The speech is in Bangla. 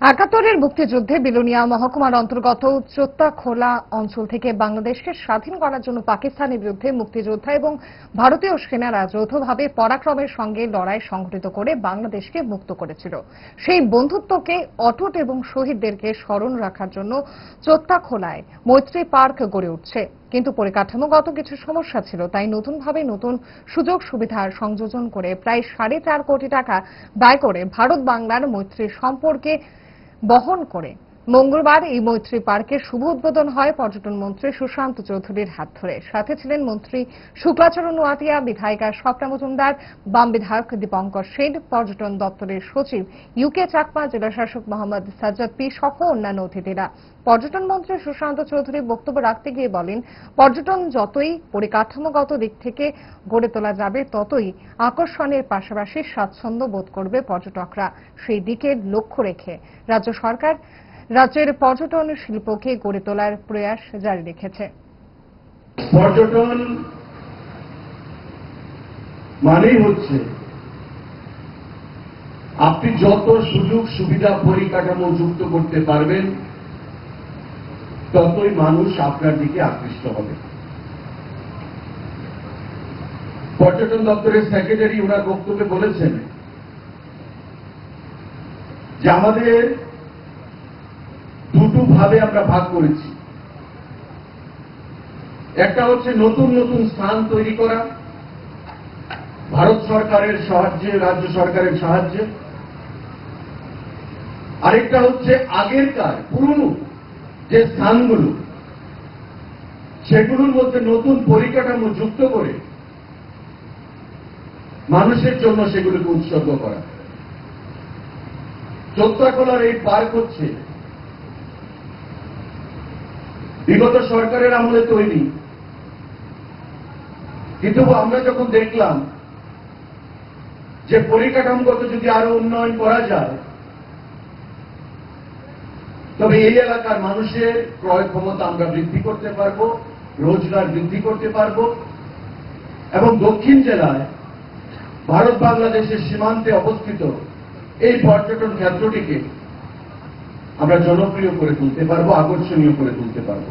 একাত্তরের মুক্তিযুদ্ধে বিলোনিয়া মহকুমার অন্তর্গত চোত্তাখোলা অঞ্চল থেকে বাংলাদেশকে স্বাধীন করার জন্য পাকিস্তানের বিরুদ্ধে মুক্তিযোদ্ধা এবং ভারতীয় সেনারা যৌথভাবে পরাক্রমের সঙ্গে লড়াই সংঘটিত করে বাংলাদেশকে মুক্ত করেছিল। সেই বন্ধুত্বকে অটুট এবং শহীদদেরকে স্মরণ রাখার জন্য চোত্তাখোলায় মৈত্রী পার্ক গড়ে উঠছে। কিন্তু পরিকাঠামোগত কিছু সমস্যা ছিল, তাই নতুনভাবে নতুন সুযোগ সুবিধার সংযোজন করে প্রায় সাড়ে চার কোটি টাকা ব্যয় করে ভারত বাংলার মৈত্রী সম্পর্কে বহন করে। মঙ্গলবার এই মৈত্রী পার্কের শুভ উদ্বোধন হয় পর্যটন মন্ত্রী সুশান্ত চৌধুরীর হাত ধরে। সাথে ছিলেন মন্ত্রী শুক্লাচরণ ওয়াতিয়া বিধায়িকা স্বপ্না মজুমদার, বাম বিধায়ক দীপঙ্কর সেন, পর্যটন দপ্তরের সচিব ইউকে চাকমা, জেলাশাসক মোহাম্মদ সাজ্জাদ পি সহ অন্যান্য অতিথিরা। পর্যটন মন্ত্রী সুশান্ত চৌধুরী বক্তব্য রাখতে গিয়ে বলেন, পর্যটন যতই পরিকাঠামোগত দিক থেকে গড়ে তোলা যাবে, ততই আকর্ষণের পাশাপাশি স্বাচ্ছন্দ্য বোধ করবে পর্যটকরা। সেই দিকে লক্ষ্য রেখে রাজ্য সরকার রাজ্যের পর্যটন শিল্পকে গড়ে তোলার প্রয়াস জারি রেখেছে। পর্যটন মানেই হচ্ছে আপনি যত সুযোগ, সুবিধা, পরিকাঠামো যুক্ত করতে পারবেন, ততই মানুষ আপনার দিকে আকৃষ্ট হবে। পর্যটন দপ্তরের সেক্রেটারি ওনার বক্তব্যে বলেছেন যে আমাদের দুটো ভাবে আমরা ভাগ করেছি। একটা হচ্ছে নতুন নতুন স্থান তৈরি করা, ভারত সরকারের সাহায্যে, রাজ্য সরকারের সাহায্যে। আরেকটা হচ্ছে আগেরকার, পুরনো যে স্থানগুলো, সেগুলোর মধ্যে নতুন পরিকাঠামো যুক্ত করে মানুষের জন্য সেগুলোকে উৎসর্গ করা। চোত্তাখোলার এই পার্ক হচ্ছে বিগত সরকারের আমলে তৈরি। কিন্তু আমরা যখন দেখলাম যে পরিকাঠামোগত যদি আরও উন্নয়ন করা যায়, তবে এই এলাকার মানুষের ক্রয় ক্ষমতা আমরা বৃদ্ধি করতে পারব, রোজগার বৃদ্ধি করতে পারব, এবং দক্ষিণ জেলায় ভারত বাংলাদেশের সীমান্তে অবস্থিত এই পর্যটন ক্ষেত্রটিকে আমরা জনপ্রিয় করে তুলতে পারব আকর্ষণীয় করে তুলতে পারব।